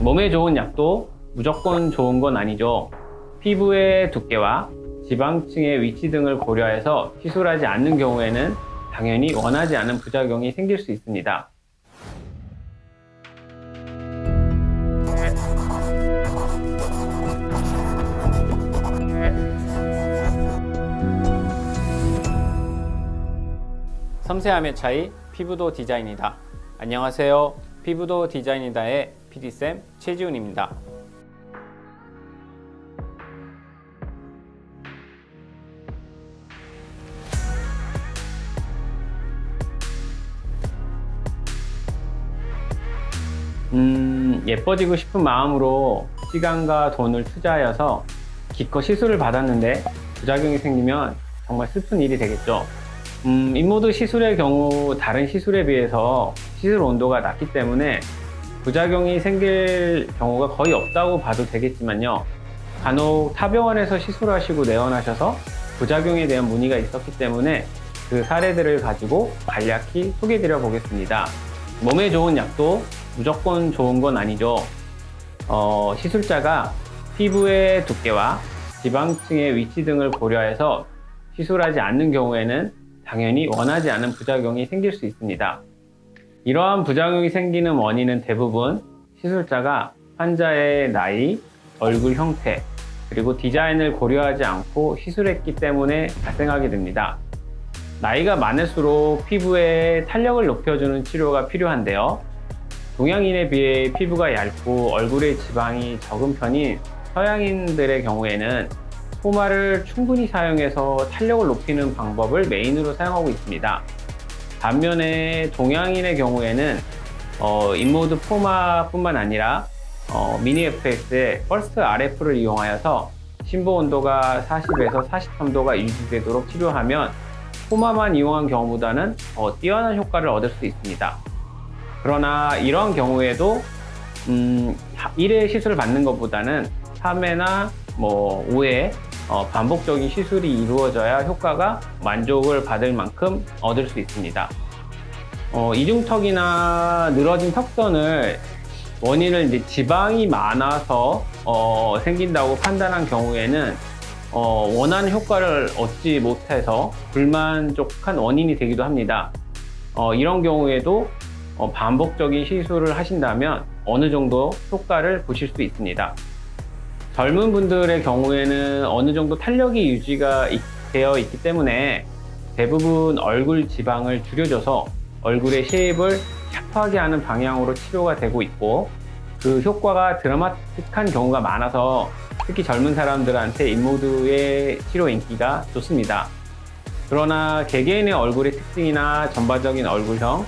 몸에 좋은 약도 무조건 좋은 건 아니죠. 피부의 두께와 지방층의 위치 등을 고려해서 시술하지 않는 경우에는 당연히 원하지 않은 부작용이 생길 수 있습니다. 섬세함의 차이 피부도 디자인이다. 안녕하세요. 피부도 디자인이다의 PD쌤 최지훈입니다. 음, 예뻐지고 싶은 마음으로 시간과 돈을 투자하여서 기껏 시술을 받았는데 부작용이 생기면 정말 슬픈 일이 되겠죠. 음, 인모드 시술의 경우 다른 시술에 비해서 시술 온도가 낮기 때문에 부작용이 생길 경우가 거의 없다고 봐도 되겠지만요. 간혹 타병원에서 시술하시고 내원하셔서 부작용에 대한 문의가 있었기 때문에 그 사례들을 가지고 간략히 소개드려 보겠습니다. 몸에 좋은 약도 무조건 좋은 건 아니죠. 어, 시술자가 피부의 두께와 지방층의 위치 등을 고려해서 시술하지 않는 경우에는 당연히 원하지 않은 부작용이 생길 수 있습니다. 이러한 부작용이 생기는 원인은 대부분 시술자가 환자의 나이, 얼굴 형태, 그리고 디자인을 고려하지 않고 시술했기 때문에 발생하게 됩니다. 나이가 많을수록 피부에 탄력을 높여주는 치료가 필요한데요. 동양인에 비해 피부가 얇고 얼굴에 지방이 적은 편인 서양인들의 경우에는 포마를 충분히 사용해서 탄력을 높이는 방법을 메인으로 사용하고 있습니다. 반면에 동양인의 경우에는 어, 인모드 포마뿐만 아니라 어, 미니 FX의 퍼스트 RF를 이용하여서 심부 온도가 40에서 43도가 유지되도록 치료하면 포마만 이용한 경우보다는 더 뛰어난 효과를 얻을 수 있습니다. 그러나 이런 경우에도 음, 1회 시술을 받는 것보다는 3회나 뭐 5회 어, 반복적인 시술이 이루어져야 효과가 만족을 받을 만큼 얻을 수 있습니다. 어, 이중턱이나 늘어진 턱선을 원인을 이제 지방이 많아서 어, 생긴다고 판단한 경우에는 어, 원하는 효과를 얻지 못해서 불만족한 원인이 되기도 합니다. 어, 이런 경우에도 어, 반복적인 시술을 하신다면 어느 정도 효과를 보실 수 있습니다. 젊은 분들의 경우에는 어느 정도 탄력이 유지가 있- 되어 있기 때문에 대부분 얼굴 지방을 줄여줘서 얼굴의 쉐입을 샤프하게 하는 방향으로 치료가 되고 있고 그 효과가 드라마틱한 경우가 많아서 특히 젊은 사람들한테 인모드의 치료 인기가 좋습니다. 그러나 개개인의 얼굴의 특징이나 전반적인 얼굴형,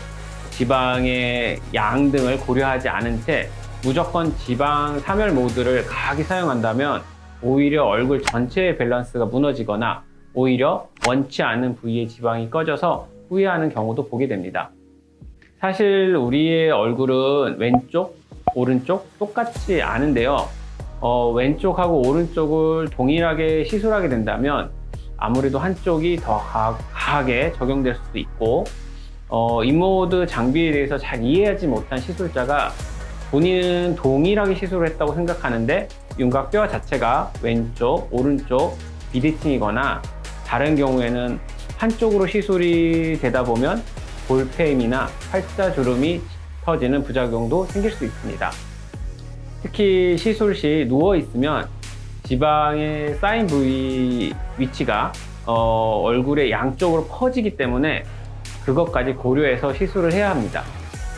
지방의 양 등을 고려하지 않은 채 무조건 지방 사멸 모드를 강하게 사용한다면 오히려 얼굴 전체의 밸런스가 무너지거나 오히려 원치 않는 부위의 지방이 꺼져서 후회하는 경우도 보게 됩니다. 사실 우리의 얼굴은 왼쪽, 오른쪽 똑같지 않은데요. 어, 왼쪽하고 오른쪽을 동일하게 시술하게 된다면 아무래도 한쪽이 더 가- 강하게 적용될 수도 있고 어, 인모드 장비에 대해서 잘 이해하지 못한 시술자가 본인은 동일하게 시술을 했다고 생각하는데 윤곽뼈 자체가 왼쪽, 오른쪽 비대칭이거나 다른 경우에는 한쪽으로 시술이 되다 보면 볼페임이나 팔자주름이 터지는 부작용도 생길 수 있습니다. 특히 시술 시 누워 있으면 지방의 쌓인 부위 위치가 어, 얼굴의 양쪽으로 퍼지기 때문에 그것까지 고려해서 시술을 해야 합니다.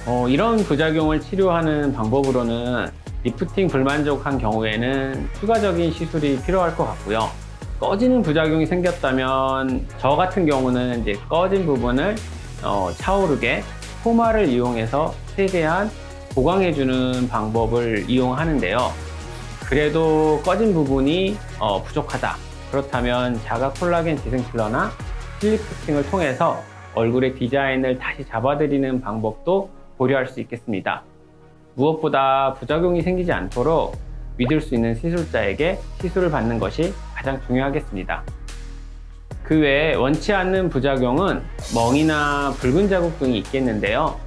어, 이런 부작용을 치료하는 방법으로는 리프팅 불만족한 경우에는 추가적인 시술이 필요할 것 같고요. 꺼지는 부작용이 생겼다면 저 같은 경우는 이제 꺼진 부분을 어, 차오르게 포마를 이용해서 최대한 보강해주는 방법을 이용하는데요. 그래도 꺼진 부분이 어, 부족하다. 그렇다면 자가 콜라겐 재생필러나 슬리프팅을 통해서 얼굴의 디자인을 다시 잡아드리는 방법도 고려할 수 있겠습니다. 무엇보다 부작용이 생기지 않도록 믿을 수 있는 시술자에게 시술을 받는 것이 가장 중요하겠습니다. 그 외에 원치 않는 부작용은 멍이나 붉은 자국 등이 있겠는데요.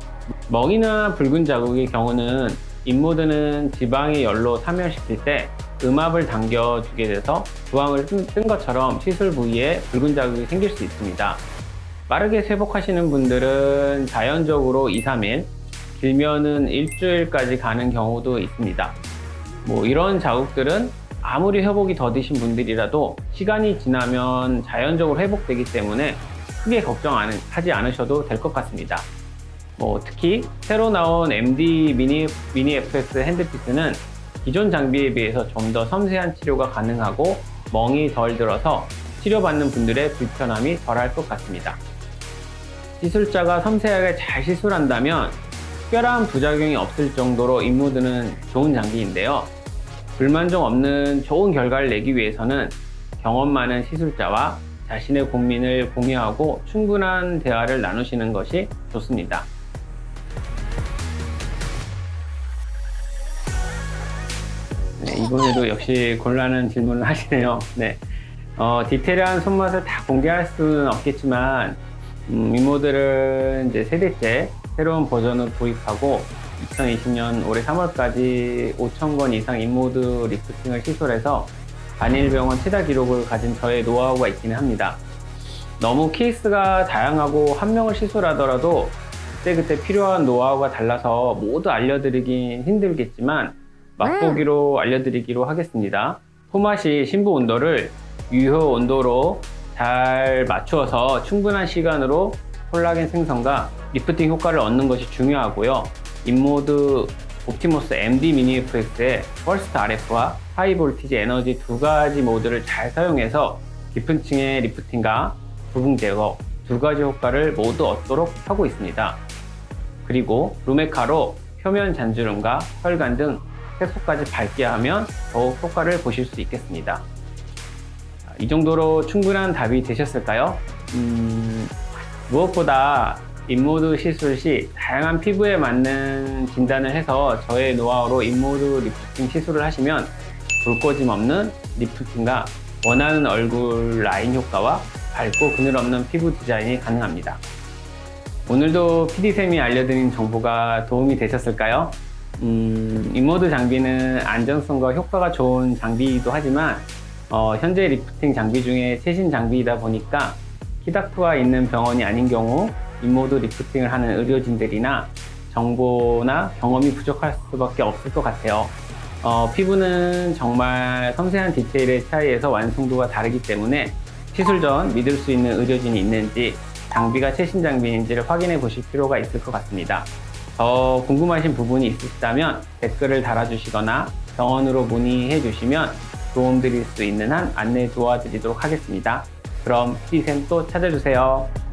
멍이나 붉은 자국의 경우는 인모드는 지방이 열로 사멸시킬 때 음압을 당겨주게 돼서 부항을 뜬, 뜬 것처럼 시술 부위에 붉은 자국이 생길 수 있습니다. 빠르게 회복하시는 분들은 자연적으로 2, 3일, 길면은 일주일까지 가는 경우도 있습니다. 뭐 이런 자국들은 아무리 회복이 더디신 분들이라도 시간이 지나면 자연적으로 회복되기 때문에 크게 걱정하지 않으셔도 될 것 같습니다. 뭐 특히 새로 나온 MD 미니, 미니 FS 핸드피스는 기존 장비에 비해서 좀 더 섬세한 치료가 가능하고 멍이 덜 들어서 치료받는 분들의 불편함이 덜할 것 같습니다. 시술자가 섬세하게 잘 시술한다면 특별한 부작용이 없을 정도로 임무드는 좋은 장비인데요. 불만족 없는 좋은 결과를 내기 위해서는 경험 많은 시술자와 자신의 고민을 공유하고 충분한 대화를 나누시는 것이 좋습니다. 네, 이번에도 역시 곤란한 질문을 하시네요. 네. 어, 디테일한 손맛을 다 공개할 수는 없겠지만, 음, 미모들은 이제 세대째 새로운 버전을 도입하고 2020년 올해 3월까지 5,000건 이상 인모드 리프팅을 시술해서 안일병원 최다 기록을 가진 저의 노하우가 있기는 합니다. 너무 케이스가 다양하고 한 명을 시술하더라도 그때그때 필요한 노하우가 달라서 모두 알려드리긴 힘들겠지만 맛보기로 알려드리기로 하겠습니다. 토마시 신부 온도를 유효 온도로 잘 맞추어서 충분한 시간으로 콜라겐 생성과 리프팅 효과를 얻는 것이 중요하고요. 인모드 옵티머스 MD 미니 FX의 퍼스트 RF와 하이 볼티지 에너지 두 가지 모드를 잘 사용해서 깊은 층의 리프팅과 부분 제거 두 가지 효과를 모두 얻도록 하고 있습니다. 그리고 루메카로 표면 잔주름과 혈관 등 색소까지 밝게 하면 더욱 효과를 보실 수 있겠습니다. 이 정도로 충분한 답이 되셨을까요? 음, 무엇보다 인모드 시술 시 다양한 피부에 맞는 진단을 해서 저의 노하우로 인모드 리프팅 시술을 하시면 불꺼짐 없는 리프팅과 원하는 얼굴 라인 효과와 밝고 그늘 없는 피부 디자인이 가능합니다. 오늘도 PD쌤이 알려드린 정보가 도움이 되셨을까요? 음, 인모드 장비는 안정성과 효과가 좋은 장비이기도 하지만 어, 현재 리프팅 장비 중에 최신 장비이다 보니까 키닥프가 있는 병원이 아닌 경우 인모드 리프팅을 하는 의료진들이나 정보나 경험이 부족할 수밖에 없을 것 같아요. 어, 피부는 정말 섬세한 디테일의 차이에서 완성도가 다르기 때문에 시술 전 믿을 수 있는 의료진이 있는지 장비가 최신 장비인지를 확인해 보실 필요가 있을 것 같습니다. 더 궁금하신 부분이 있으시다면 댓글을 달아주시거나 병원으로 문의해 주시면 도움 드릴 수 있는 한 안내 도와드리도록 하겠습니다. 그럼 피디쌤 또 찾아주세요.